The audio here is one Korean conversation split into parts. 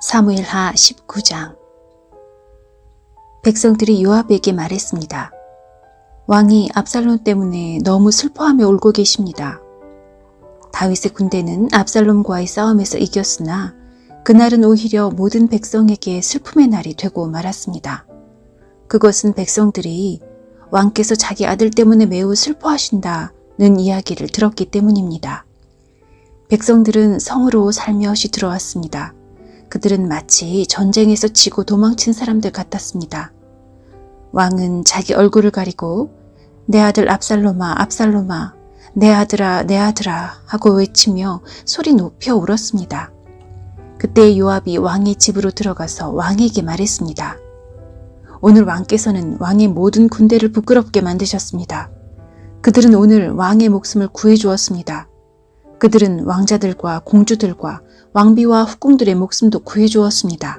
사무엘하 19장 백성들이 요압에게 말했습니다. 왕이 압살롬 때문에 너무 슬퍼하며 울고 계십니다. 다윗의 군대는 압살롬과의 싸움에서 이겼으나 그날은 오히려 모든 백성에게 슬픔의 날이 되고 말았습니다. 그것은 백성들이 왕께서 자기 아들 때문에 매우 슬퍼하신다는 이야기를 들었기 때문입니다. 백성들은 성으로 살며시 들어왔습니다. 그들은 마치 전쟁에서 지고 도망친 사람들 같았습니다. 왕은 자기 얼굴을 가리고 내 아들 압살롬아 압살롬아 내 아들아 내 아들아 하고 외치며 소리 높여 울었습니다. 그때 요압이 왕의 집으로 들어가서 왕에게 말했습니다. 오늘 왕께서는 왕의 모든 군대를 부끄럽게 만드셨습니다. 그들은 오늘 왕의 목숨을 구해 주었습니다. 그들은 왕자들과 공주들과 왕비와 후궁들의 목숨도 구해 주었습니다.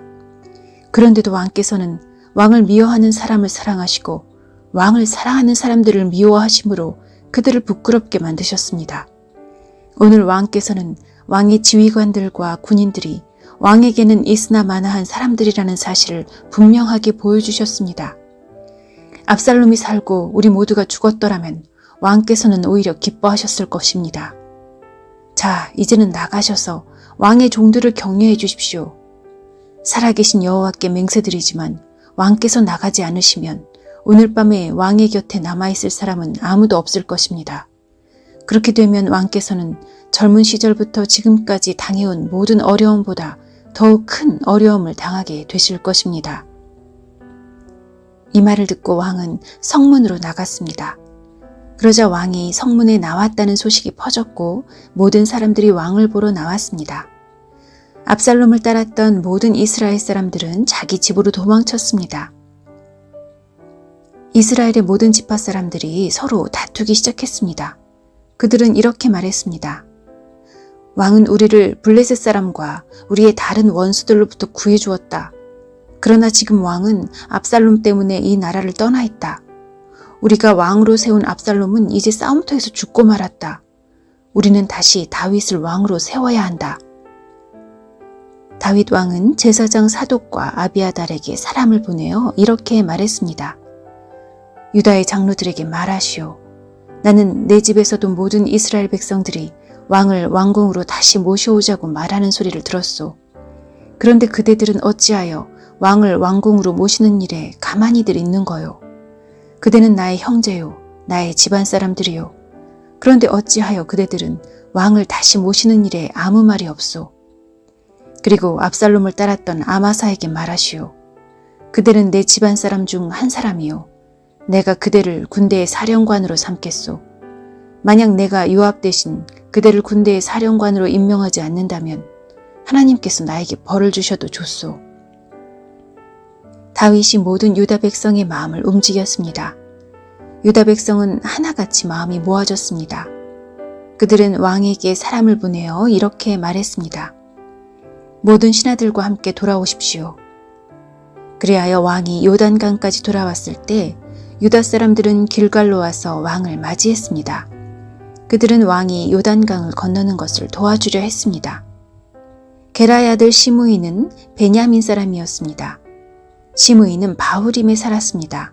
그런데도 왕께서는 왕을 미워하는 사람을 사랑하시고 왕을 사랑하는 사람들을 미워하심으로 그들을 부끄럽게 만드셨습니다. 오늘 왕께서는 왕의 지휘관들과 군인들이 왕에게는 있으나 마나한 사람들이라는 사실을 분명하게 보여주셨습니다. 압살롬이 살고 우리 모두가 죽었더라면 왕께서는 오히려 기뻐하셨을 것입니다. 자, 이제는 나가셔서 왕의 종들을 격려해 주십시오. 살아계신 여호와께 맹세드리지만 왕께서 나가지 않으시면 오늘 밤에 왕의 곁에 남아있을 사람은 아무도 없을 것입니다. 그렇게 되면 왕께서는 젊은 시절부터 지금까지 당해온 모든 어려움보다 더욱 큰 어려움을 당하게 되실 것입니다. 이 말을 듣고 왕은 성문으로 나갔습니다. 그러자 왕이 성문에 나왔다는 소식이 퍼졌고 모든 사람들이 왕을 보러 나왔습니다. 압살롬을 따랐던 모든 이스라엘 사람들은 자기 집으로 도망쳤습니다. 이스라엘의 모든 지파 사람들이 서로 다투기 시작했습니다. 그들은 이렇게 말했습니다. 왕은 우리를 블레셋 사람과 우리의 다른 원수들로부터 구해주었다. 그러나 지금 왕은 압살롬 때문에 이 나라를 떠나 있다. 우리가 왕으로 세운 압살롬은 이제 싸움터에서 죽고 말았다. 우리는 다시 다윗을 왕으로 세워야 한다. 다윗 왕은 제사장 사독과 아비아달에게 사람을 보내어 이렇게 말했습니다. 유다의 장로들에게 말하시오. 나는 내 집에서도 모든 이스라엘 백성들이 왕을 왕궁으로 다시 모셔오자고 말하는 소리를 들었소. 그런데 그대들은 어찌하여 왕을 왕궁으로 모시는 일에 가만히들 있는 거요. 그대는 나의 형제요, 나의 집안 사람들이요. 그런데 어찌하여 그대들은 왕을 다시 모시는 일에 아무 말이 없소. 그리고 압살롬을 따랐던 아마사에게 말하시오. 그대는 내 집안 사람 중 한 사람이요. 내가 그대를 군대의 사령관으로 삼겠소. 만약 내가 요압 대신 그대를 군대의 사령관으로 임명하지 않는다면 하나님께서 나에게 벌을 주셔도 좋소. 다윗이 모든 유다 백성의 마음을 움직였습니다. 유다 백성은 하나같이 마음이 모아졌습니다. 그들은 왕에게 사람을 보내어 이렇게 말했습니다. 모든 신하들과 함께 돌아오십시오. 그리하여 왕이 요단강까지 돌아왔을 때 유다 사람들은 길갈로 와서 왕을 맞이했습니다. 그들은 왕이 요단강을 건너는 것을 도와주려 했습니다. 게라의 아들 시므이는 베냐민 사람이었습니다. 시므이는 바후림에 살았습니다.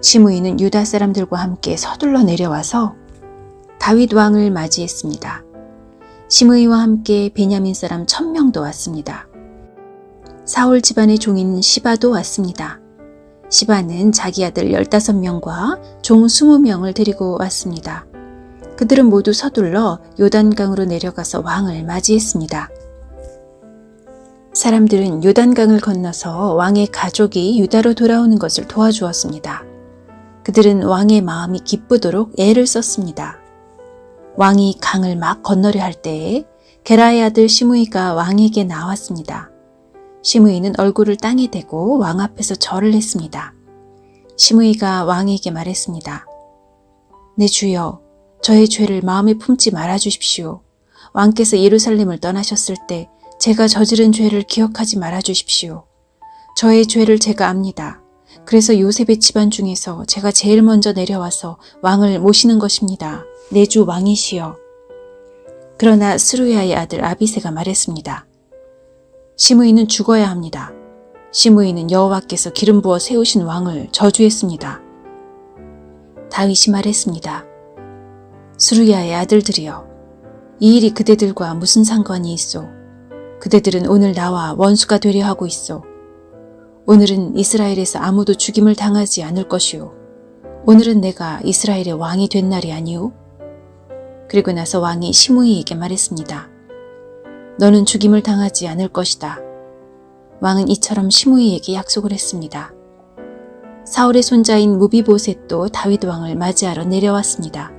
시므이는 유다 사람들과 함께 서둘러 내려와서 다윗 왕을 맞이했습니다. 시므이와 함께 베냐민 사람 천명도 왔습니다. 사울 집안의 종인 시바도 왔습니다. 시바는 자기 아들 15명과 종 20명을 데리고 왔습니다. 그들은 모두 서둘러 요단강으로 내려가서 왕을 맞이했습니다. 사람들은 요단강을 건너서 왕의 가족이 유다로 돌아오는 것을 도와주었습니다. 그들은 왕의 마음이 기쁘도록 애를 썼습니다. 왕이 강을 막 건너려 할 때에 게라의 아들 시므이가 왕에게 나왔습니다. 시므이는 얼굴을 땅에 대고 왕 앞에서 절을 했습니다. 시므이가 왕에게 말했습니다. 내 주여, 저의 죄를 마음에 품지 말아 주십시오. 왕께서 예루살렘을 떠나셨을 때 제가 저지른 죄를 기억하지 말아 주십시오. 저의 죄를 제가 압니다. 그래서 요셉의 집안 중에서 제가 제일 먼저 내려와서 왕을 모시는 것입니다. 내 주 왕이시여. 그러나 스루야의 아들 아비세가 말했습니다. 시므이는 죽어야 합니다. 시므이는 여호와께서 기름 부어 세우신 왕을 저주했습니다. 다윗이 말했습니다. 스루야의 아들들이여, 이 일이 그대들과 무슨 상관이 있소? 그대들은 오늘 나와 원수가 되려 하고 있소. 오늘은 이스라엘에서 아무도 죽임을 당하지 않을 것이오. 오늘은 내가 이스라엘의 왕이 된 날이 아니오. 그리고 나서 왕이 시므이에게 말했습니다. 너는 죽임을 당하지 않을 것이다. 왕은 이처럼 시므이에게 약속을 했습니다. 사울의 손자인 무비보셋도 다윗 왕을 맞이하러 내려왔습니다.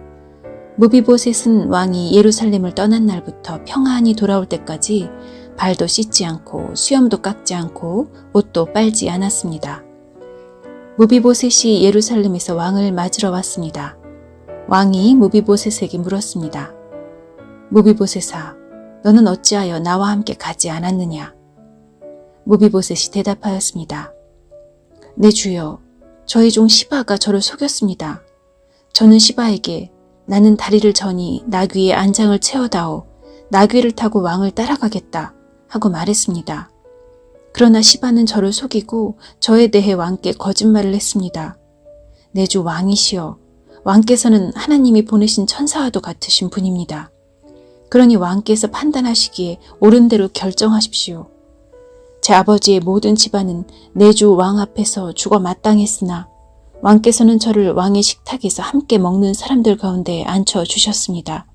무비보셋은 왕이 예루살렘을 떠난 날부터 평안히 돌아올 때까지 발도 씻지 않고 수염도 깎지 않고 옷도 빨지 않았습니다. 무비보셋이 예루살렘에서 왕을 맞으러 왔습니다. 왕이 무비보셋에게 물었습니다. 무비보셋아, 너는 어찌하여 나와 함께 가지 않았느냐? 무비보셋이 대답하였습니다. 내 주여, 저희 종 시바가 저를 속였습니다. 저는 시바에게 나는 다리를 저니 나귀의 안장을 채워다오 나귀를 타고 왕을 따라가겠다 하고 말했습니다. 그러나 시바는 저를 속이고 저에 대해 왕께 거짓말을 했습니다. 내 주 왕이시여 왕께서는 하나님이 보내신 천사와도 같으신 분입니다. 그러니 왕께서 판단하시기에 옳은 대로 결정하십시오. 제 아버지의 모든 집안은 내 주 왕 앞에서 죽어 마땅했으나 왕께서는 저를 왕의 식탁에서 함께 먹는 사람들 가운데 앉혀 주셨습니다.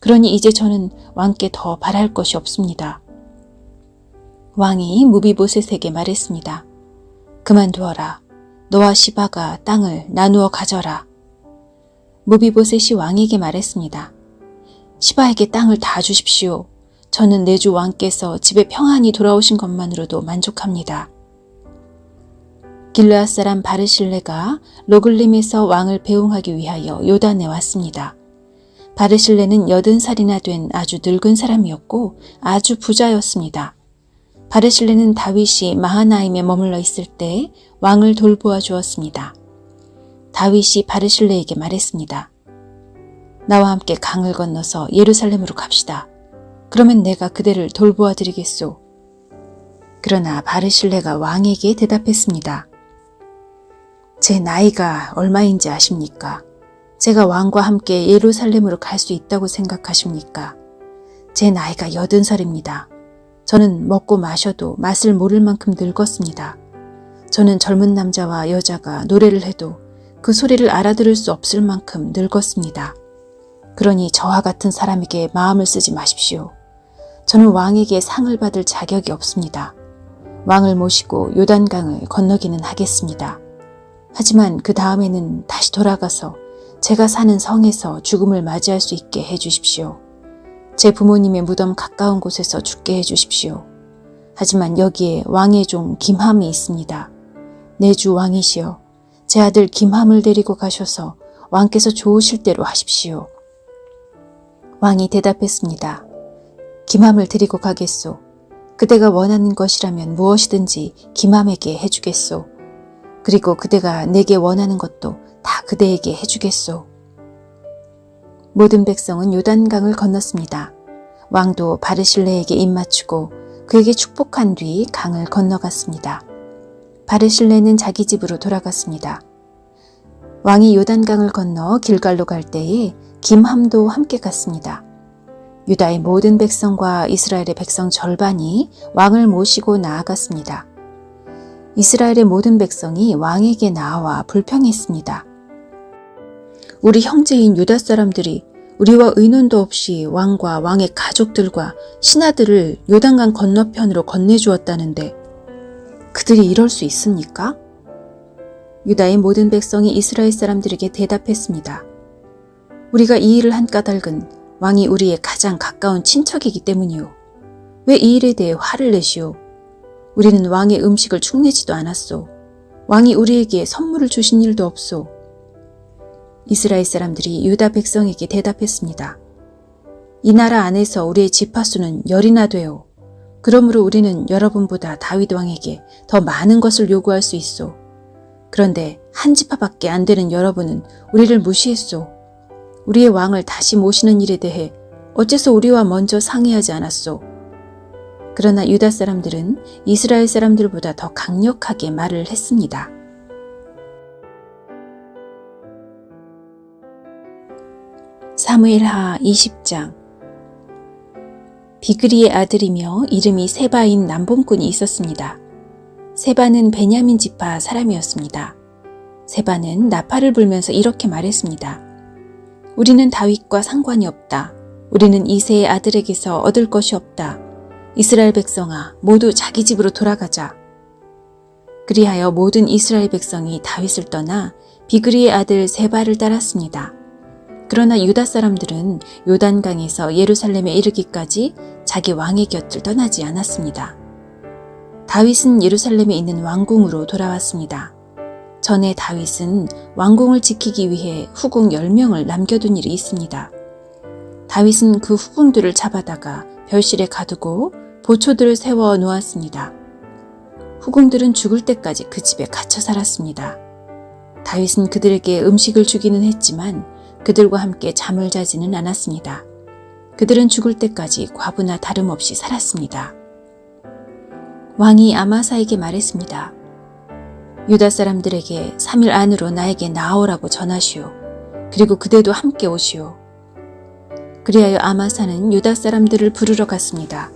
그러니 이제 저는 왕께 더 바랄 것이 없습니다. 왕이 무비보셋에게 말했습니다. 그만두어라. 너와 시바가 땅을 나누어 가져라. 무비보셋이 왕에게 말했습니다. 시바에게 땅을 다 주십시오. 저는 내주 왕께서 집에 평안히 돌아오신 것만으로도 만족합니다. 길르앗 사람 바르실레가 로글림에서 왕을 배웅하기 위하여 요단에 왔습니다. 바르실레는 여든 살이나 된 아주 늙은 사람이었고 아주 부자였습니다. 바르실레는 다윗이 마하나임에 머물러 있을 때 왕을 돌보아 주었습니다. 다윗이 바르실레에게 말했습니다. 나와 함께 강을 건너서 예루살렘으로 갑시다. 그러면 내가 그대를 돌보아 드리겠소. 그러나 바르실레가 왕에게 대답했습니다. 제 나이가 얼마인지 아십니까? 제가 왕과 함께 예루살렘으로 갈 수 있다고 생각하십니까? 제 나이가 여든 살입니다. 저는 먹고 마셔도 맛을 모를 만큼 늙었습니다. 저는 젊은 남자와 여자가 노래를 해도 그 소리를 알아들을 수 없을 만큼 늙었습니다. 그러니 저와 같은 사람에게 마음을 쓰지 마십시오. 저는 왕에게 상을 받을 자격이 없습니다. 왕을 모시고 요단강을 건너기는 하겠습니다. 하지만 그 다음에는 다시 돌아가서 제가 사는 성에서 죽음을 맞이할 수 있게 해 주십시오. 제 부모님의 무덤 가까운 곳에서 죽게 해 주십시오. 하지만 여기에 왕의 종 김함이 있습니다. 내주 왕이시여, 제 아들 김함을 데리고 가셔서 왕께서 좋으실 대로 하십시오. 왕이 대답했습니다. 김함을 데리고 가겠소. 그대가 원하는 것이라면 무엇이든지 김함에게 해주겠소. 그리고 그대가 내게 원하는 것도 다 그대에게 해주겠소. 모든 백성은 요단강을 건넜습니다. 왕도 바르실레에게 입맞추고 그에게 축복한 뒤 강을 건너갔습니다. 바르실레는 자기 집으로 돌아갔습니다. 왕이 요단강을 건너 길갈로 갈 때에 김함도 함께 갔습니다. 유다의 모든 백성과 이스라엘의 백성 절반이 왕을 모시고 나아갔습니다. 이스라엘의 모든 백성이 왕에게 나와 불평했습니다. 우리 형제인 유다 사람들이 우리와 의논도 없이 왕과 왕의 가족들과 신하들을 요단강 건너편으로 건네주었다는데 그들이 이럴 수 있습니까? 유다의 모든 백성이 이스라엘 사람들에게 대답했습니다. 우리가 이 일을 한 까닭은 왕이 우리의 가장 가까운 친척이기 때문이오. 왜이 일에 대해 화를 내시오? 우리는 왕의 음식을 축내지도 않았소. 왕이 우리에게 선물을 주신 일도 없소. 이스라엘 사람들이 유다 백성에게 대답했습니다. 이 나라 안에서 우리의 지파수는 열이나 되어 그러므로 우리는 여러분보다 다윗 왕에게 더 많은 것을 요구할 수 있소. 그런데 한 지파밖에 안 되는 여러분은 우리를 무시했소. 우리의 왕을 다시 모시는 일에 대해 어째서 우리와 먼저 상의하지 않았소? 그러나 유다 사람들은 이스라엘 사람들보다 더 강력하게 말을 했습니다. 사무엘하 20장 비그리의 아들이며 이름이 세바인 남봉꾼이 있었습니다. 세바는 베냐민 지파 사람이었습니다. 세바는 나팔을 불면서 이렇게 말했습니다. 우리는 다윗과 상관이 없다. 우리는 이세의 아들에게서 얻을 것이 없다. 이스라엘 백성아, 모두 자기 집으로 돌아가자. 그리하여 모든 이스라엘 백성이 다윗을 떠나 비그리의 아들 세바를 따랐습니다. 그러나 유다 사람들은 요단강에서 예루살렘에 이르기까지 자기 왕의 곁을 떠나지 않았습니다. 다윗은 예루살렘에 있는 왕궁으로 돌아왔습니다. 전에 다윗은 왕궁을 지키기 위해 후궁 10명을 남겨둔 일이 있습니다. 다윗은 그 후궁들을 잡아다가 별실에 가두고 보초들을 세워 놓았습니다. 후궁들은 죽을 때까지 그 집에 갇혀 살았습니다. 다윗은 그들에게 음식을 주기는 했지만 그들과 함께 잠을 자지는 않았습니다. 그들은 죽을 때까지 과부나 다름없이 살았습니다. 왕이 아마사에게 말했습니다. 유다 사람들에게 3일 안으로 나에게 나오라고 전하시오. 그리고 그대도 함께 오시오. 그리하여 아마사는 유다 사람들을 부르러 갔습니다.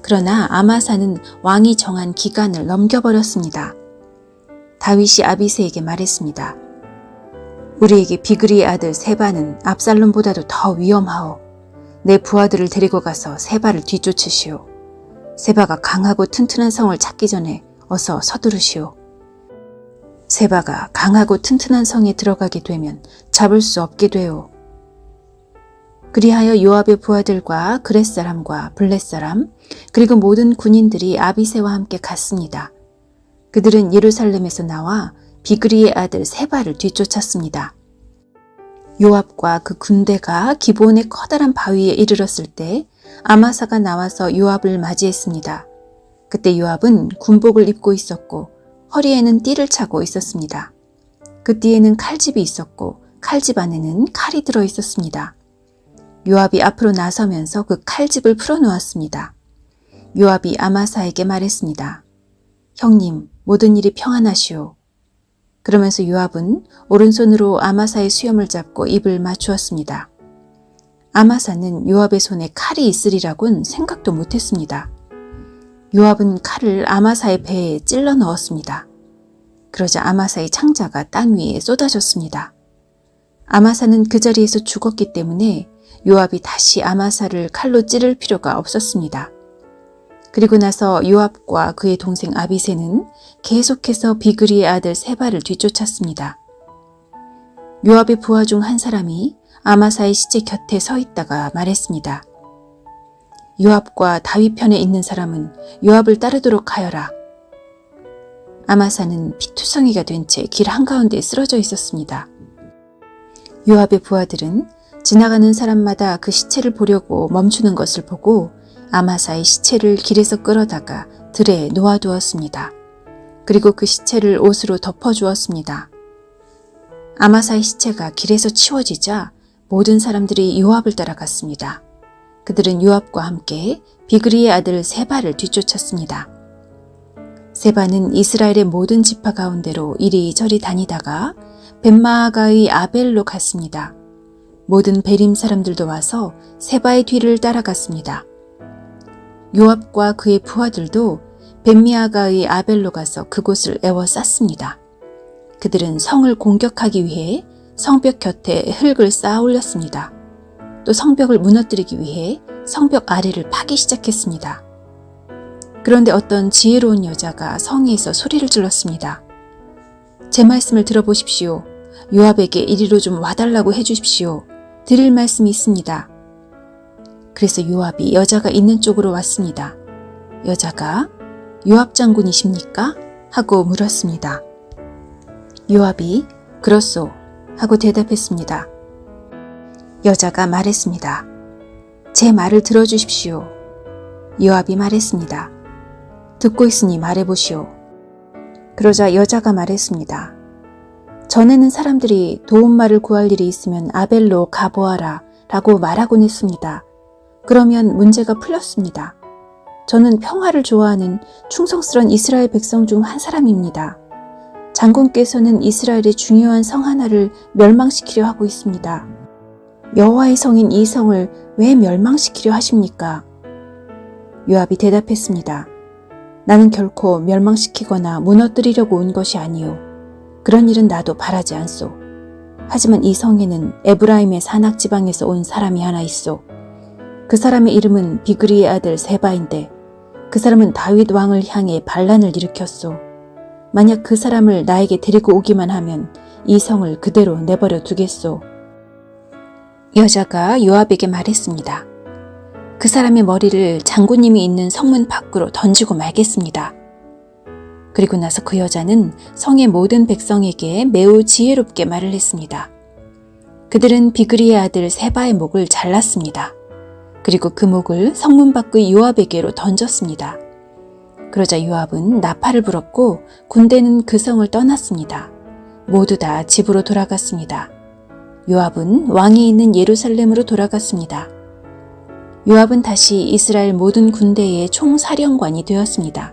그러나 아마사는 왕이 정한 기간을 넘겨버렸습니다. 다윗이 아비세에게 말했습니다. 우리에게 비그리의 아들 세바는 압살롬보다도 더 위험하오. 내 부하들을 데리고 가서 세바를 뒤쫓으시오. 세바가 강하고 튼튼한 성을 찾기 전에 어서 서두르시오. 세바가 강하고 튼튼한 성에 들어가게 되면 잡을 수 없게 되오. 그리하여 요압의 부하들과 그렛 사람과 블렛 사람 그리고 모든 군인들이 아비세와 함께 갔습니다. 그들은 예루살렘에서 나와 비그리의 아들 세바를 뒤쫓았습니다. 요압과 그 군대가 기본의 커다란 바위에 이르렀을 때 아마사가 나와서 요압을 맞이했습니다. 그때 요압은 군복을 입고 있었고 허리에는 띠를 차고 있었습니다. 그 띠에는 칼집이 있었고 칼집 안에는 칼이 들어 있었습니다. 요압이 앞으로 나서면서 그 칼집을 풀어 놓았습니다. 요압이 아마사에게 말했습니다. 형님, 모든 일이 평안하시오. 그러면서 요압은 오른손으로 아마사의 수염을 잡고 입을 맞추었습니다. 아마사는 요압의 손에 칼이 있으리라곤 생각도 못했습니다. 요압은 칼을 아마사의 배에 찔러 넣었습니다. 그러자 아마사의 창자가 땅 위에 쏟아졌습니다. 아마사는 그 자리에서 죽었기 때문에 요압이 다시 아마사를 칼로 찌를 필요가 없었습니다. 그리고 나서 요압과 그의 동생 아비세는 계속해서 비그리의 아들 세바를 뒤쫓았습니다. 요압의 부하 중 한 사람이 아마사의 시체 곁에 서 있다가 말했습니다. 요압과 다윗 편에 있는 사람은 요압을 따르도록 하여라. 아마사는 피투성이가 된 채 길 한가운데 쓰러져 있었습니다. 요압의 부하들은 지나가는 사람마다 그 시체를 보려고 멈추는 것을 보고 아마사의 시체를 길에서 끌어다가 들에 놓아두었습니다. 그리고 그 시체를 옷으로 덮어주었습니다. 아마사의 시체가 길에서 치워지자 모든 사람들이 요압을 따라갔습니다. 그들은 요압과 함께 비그리의 아들 세바를 뒤쫓았습니다. 세바는 이스라엘의 모든 지파 가운데로 이리저리 다니다가 벤마아가의 아벨로 갔습니다. 모든 베림 사람들도 와서 세바의 뒤를 따라갔습니다. 요압과 그의 부하들도 벤미아가의 아벨로 가서 그곳을 에워쌌습니다. 그들은 성을 공격하기 위해 성벽 곁에 흙을 쌓아 올렸습니다. 또 성벽을 무너뜨리기 위해 성벽 아래를 파기 시작했습니다. 그런데 어떤 지혜로운 여자가 성에서 소리를 질렀습니다. 제 말씀을 들어보십시오. 요압에게 이리로 좀 와달라고 해주십시오. 드릴 말씀이 있습니다. 그래서 요압이 여자가 있는 쪽으로 왔습니다. 여자가 요압 장군이십니까? 하고 물었습니다. 요압이 그렇소 하고 대답했습니다. 여자가 말했습니다. 제 말을 들어주십시오. 요압이 말했습니다. 듣고 있으니 말해보시오. 그러자 여자가 말했습니다. 전에는 사람들이 도움말을 구할 일이 있으면 아벨로 가보아라 라고 말하곤 했습니다. 그러면 문제가 풀렸습니다. 저는 평화를 좋아하는 충성스런 이스라엘 백성 중 한 사람입니다. 장군께서는 이스라엘의 중요한 성 하나를 멸망시키려 하고 있습니다. 여호와의 성인 이 성을 왜 멸망시키려 하십니까? 요압이 대답했습니다. 나는 결코 멸망시키거나 무너뜨리려고 온 것이 아니요. 그런 일은 나도 바라지 않소. 하지만 이 성에는 에브라임의 산악 지방에서 온 사람이 하나 있소. 그 사람의 이름은 비그리의 아들 세바인데 그 사람은 다윗 왕을 향해 반란을 일으켰소. 만약 그 사람을 나에게 데리고 오기만 하면 이 성을 그대로 내버려 두겠소. 여자가 요압에게 말했습니다. 그 사람의 머리를 장군님이 있는 성문 밖으로 던지고 말겠습니다. 그리고 나서 그 여자는 성의 모든 백성에게 매우 지혜롭게 말을 했습니다. 그들은 비그리의 아들 세바의 목을 잘랐습니다. 그리고 그 목을 성문 밖의 요압에게로 던졌습니다. 그러자 요압은 나팔을 불었고 군대는 그 성을 떠났습니다. 모두 다 집으로 돌아갔습니다. 요압은 왕이 있는 예루살렘으로 돌아갔습니다. 요압은 다시 이스라엘 모든 군대의 총사령관이 되었습니다.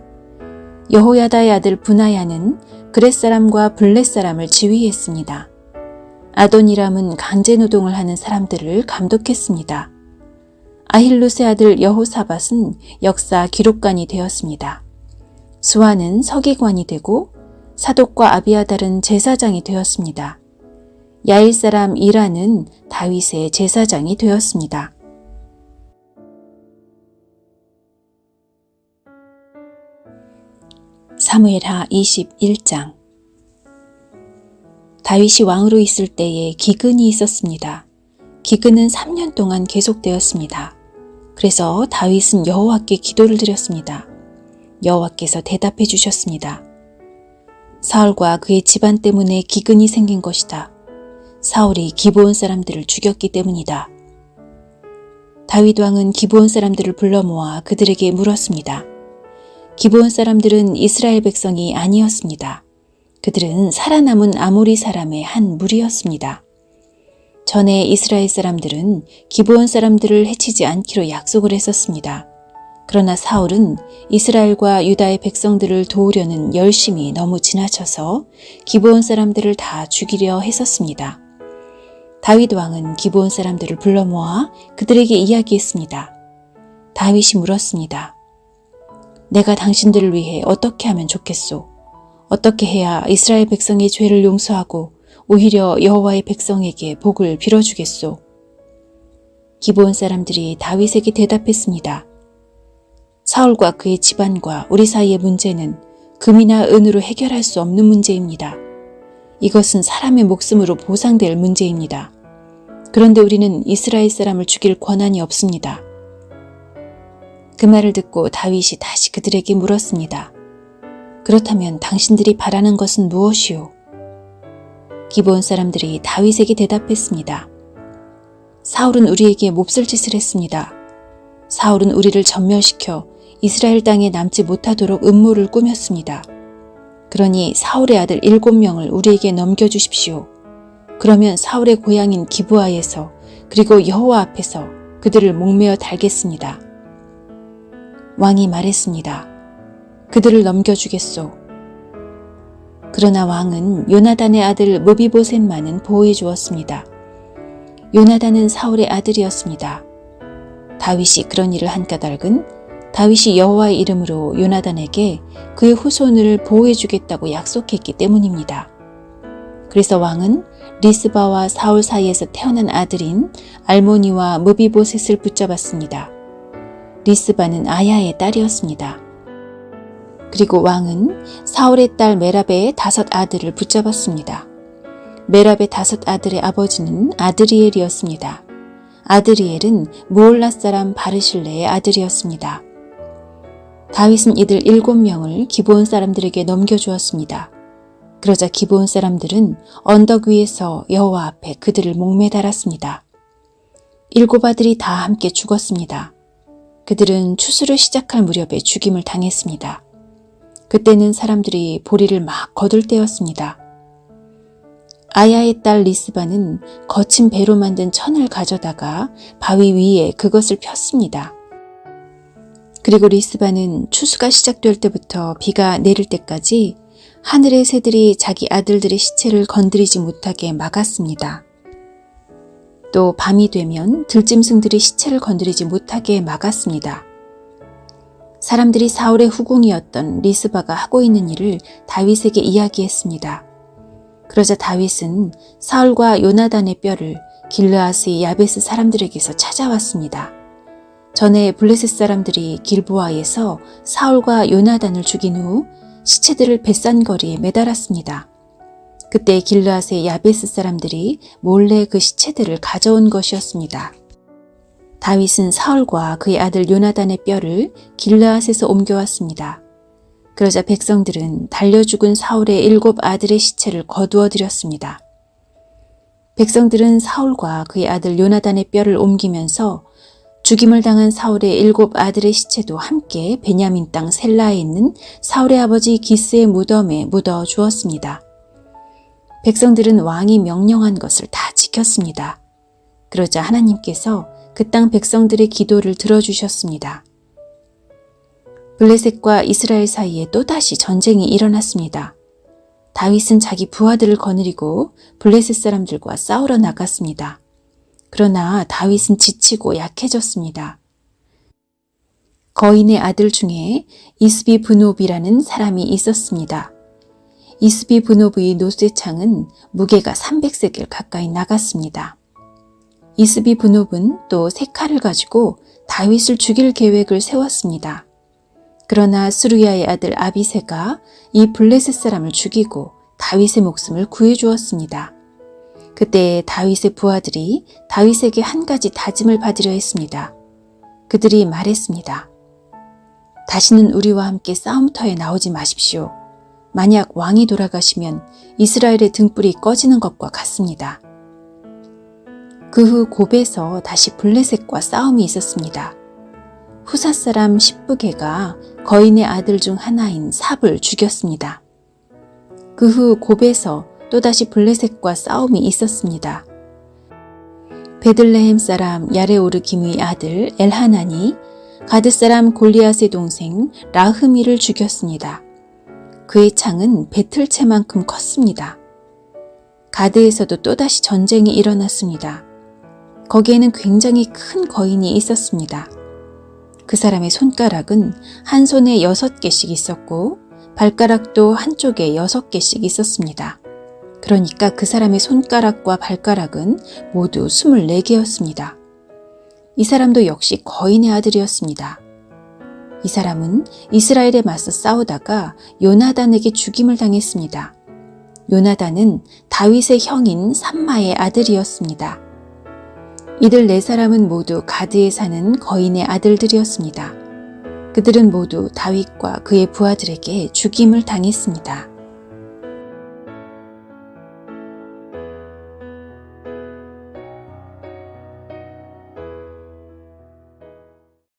여호야다의 아들 분하야는 그렛 사람과 블렛 사람을 지휘했습니다. 아도니람은 강제 노동을 하는 사람들을 감독했습니다. 아힐루스의 아들 여호사밧은 역사 기록관이 되었습니다. 수아는 서기관이 되고 사독과 아비아달은 제사장이 되었습니다. 야일 사람 이라는 다윗의 제사장이 되었습니다. 사무엘하 21장 다윗이 왕으로 있을 때에 기근이 있었습니다. 기근은 3년 동안 계속되었습니다. 그래서 다윗은 여호와께 기도를 드렸습니다. 여호와께서 대답해 주셨습니다. 사울과 그의 집안 때문에 기근이 생긴 것이다. 사울이 기브온 사람들을 죽였기 때문이다. 다윗 왕은 기브온 사람들을 불러 모아 그들에게 물었습니다. 기브온 사람들은 이스라엘 백성이 아니었습니다. 그들은 살아남은 아모리 사람의 한 무리였습니다. 전에 이스라엘 사람들은 기브온 사람들을 해치지 않기로 약속을 했었습니다. 그러나 사울은 이스라엘과 유다의 백성들을 도우려는 열심이 너무 지나쳐서 기브온 사람들을 다 죽이려 했었습니다. 다윗 왕은 기브온 사람들을 불러 모아 그들에게 이야기했습니다. 다윗이 물었습니다. 내가 당신들을 위해 어떻게 하면 좋겠소? 어떻게 해야 이스라엘 백성의 죄를 용서하고 오히려 여호와의 백성에게 복을 빌어주겠소? 기브온 사람들이 다윗에게 대답했습니다. 사울과 그의 집안과 우리 사이의 문제는 금이나 은으로 해결할 수 없는 문제입니다. 이것은 사람의 목숨으로 보상될 문제입니다. 그런데 우리는 이스라엘 사람을 죽일 권한이 없습니다. 그 말을 듣고 다윗이 다시 그들에게 물었습니다. 그렇다면 당신들이 바라는 것은 무엇이오? 기본 사람들이 다윗에게 대답했습니다. 사울은 우리에게 몹쓸 짓을 했습니다. 사울은 우리를 전멸시켜 이스라엘 땅에 남지 못하도록 음모를 꾸몄습니다. 그러니 사울의 아들 일곱 명을 우리에게 넘겨주십시오. 그러면 사울의 고향인 기부아에서 그리고 여호와 앞에서 그들을 목매어 달겠습니다. 왕이 말했습니다. 그들을 넘겨주겠소. 그러나 왕은 요나단의 아들 무비보셋만은 보호해 주었습니다. 요나단은 사울의 아들이었습니다. 다윗이 그런 일을 한 까닭은 다윗이 여호와의 이름으로 요나단에게 그의 후손을 보호해 주겠다고 약속했기 때문입니다. 그래서 왕은 리스바와 사울 사이에서 태어난 아들인 알모니와 무비보셋을 붙잡았습니다. 리스바는 아야의 딸이었습니다. 그리고 왕은 사울의 딸 메랍의 다섯 아들을 붙잡았습니다. 메랍의 다섯 아들의 아버지는 아드리엘이었습니다. 아드리엘은 무올라 사람 바르실레의 아들이었습니다. 다윗은 이들 일곱 명을 기브온 사람들에게 넘겨주었습니다. 그러자 기브온 사람들은 언덕 위에서 여호와 앞에 그들을 목매달았습니다. 일곱 아들이 다 함께 죽었습니다. 그들은 추수를 시작할 무렵에 죽임을 당했습니다. 그때는 사람들이 보리를 막 거둘 때였습니다. 아야의 딸 리스바는 거친 배로 만든 천을 가져다가 바위 위에 그것을 폈습니다. 그리고 리스바는 추수가 시작될 때부터 비가 내릴 때까지 하늘의 새들이 자기 아들들의 시체를 건드리지 못하게 막았습니다. 또 밤이 되면 들짐승들이 시체를 건드리지 못하게 막았습니다. 사람들이 사울의 후궁이었던 리스바가 하고 있는 일을 다윗에게 이야기했습니다. 그러자 다윗은 사울과 요나단의 뼈를 길르아스의 야베스 사람들에게서 찾아왔습니다. 전에 블레셋 사람들이 길보아에서 사울과 요나단을 죽인 후 시체들을 뱃산거리에 매달았습니다. 그때 길르앗의 야베스 사람들이 몰래 그 시체들을 가져온 것이었습니다. 다윗은 사울과 그의 아들 요나단의 뼈를 길르앗에서 옮겨왔습니다. 그러자 백성들은 달려 죽은 사울의 일곱 아들의 시체를 거두어 들였습니다. 백성들은 사울과 그의 아들 요나단의 뼈를 옮기면서 죽임을 당한 사울의 일곱 아들의 시체도 함께 베냐민 땅 셀라에 있는 사울의 아버지 기스의 무덤에 묻어 주었습니다. 백성들은 왕이 명령한 것을 다 지켰습니다. 그러자 하나님께서 그 땅 백성들의 기도를 들어주셨습니다. 블레셋과 이스라엘 사이에 또다시 전쟁이 일어났습니다. 다윗은 자기 부하들을 거느리고 블레셋 사람들과 싸우러 나갔습니다. 그러나 다윗은 지치고 약해졌습니다. 거인의 아들 중에 이스비 브노비라는 사람이 있었습니다. 이스비 브노브의 노쇠창은 무게가 300세겔 가까이 나갔습니다. 이스비 브노브는 또세 칼을 가지고 다윗을 죽일 계획을 세웠습니다. 그러나 수루야의 아들 아비세가 이 블레셋 사람을 죽이고 다윗의 목숨을 구해 주었습니다. 그때 다윗의 부하들이 다윗에게 한 가지 다짐을 받으려 했습니다. 그들이 말했습니다. 다시는 우리와 함께 싸움터에 나오지 마십시오. 만약 왕이 돌아가시면 이스라엘의 등불이 꺼지는 것과 같습니다. 그 후 곱에서 다시 블레셋과 싸움이 있었습니다. 후사 사람 십부게가 거인의 아들 중 하나인 삽을 죽였습니다. 그 후 곱에서 또다시 블레셋과 싸움이 있었습니다. 베들레헴 사람 야레오르 기무의 아들 엘하난이 가드 사람 골리앗의 동생 라흐미를 죽였습니다. 그의 창은 배틀채만큼 컸습니다. 가드에서도 또다시 전쟁이 일어났습니다. 거기에는 굉장히 큰 거인이 있었습니다. 그 사람의 손가락은 한 손에 여섯 개씩 있었고 발가락도 한쪽에 여섯 개씩 있었습니다. 그러니까 그 사람의 손가락과 발가락은 모두 24개였습니다. 이 사람도 역시 거인의 아들이었습니다. 이 사람은 이스라엘에 맞서 싸우다가 요나단에게 죽임을 당했습니다. 요나단은 다윗의 형인 삼마의 아들이었습니다. 이들 네 사람은 모두 가드에 사는 거인의 아들들이었습니다. 그들은 모두 다윗과 그의 부하들에게 죽임을 당했습니다.